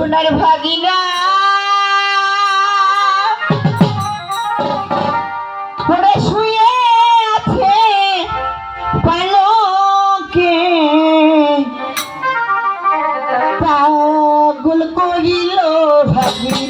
সোনার ভাগিনা। শুয়ে আছে পালকে পাগল করিল ভাগিনা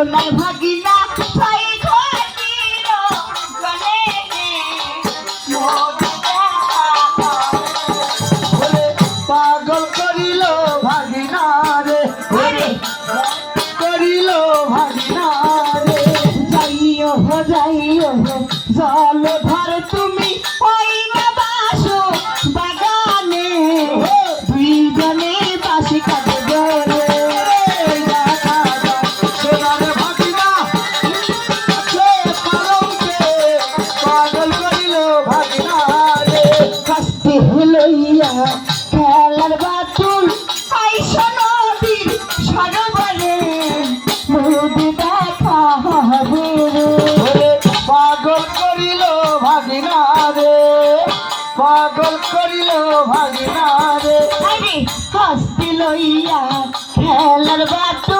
সোনার ভাগিনা করিল ভাগিনা রে পাগল করিল ভাগিনা রে। হস্তি লইয়া খেলার বাতুল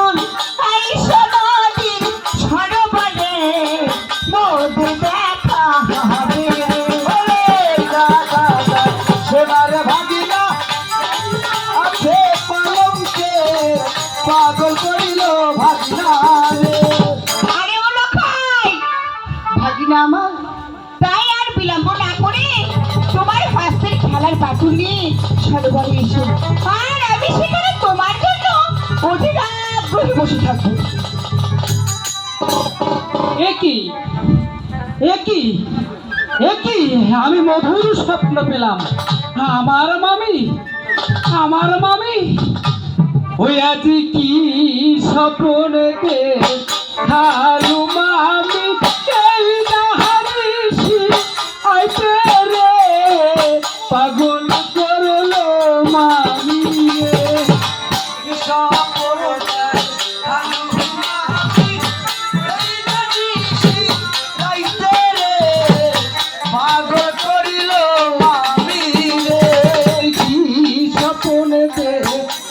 বাটুল নিয়ে এসো। আর আমি সেখানে তোমার জন্য অধীর আগ্রহে বসে থাকব। একই একই একই আমি মধুর স্বপ্ন পেলাম। আমার মামি আমার মামি। ওই আজি কি স্বপ্নকে খালু মামি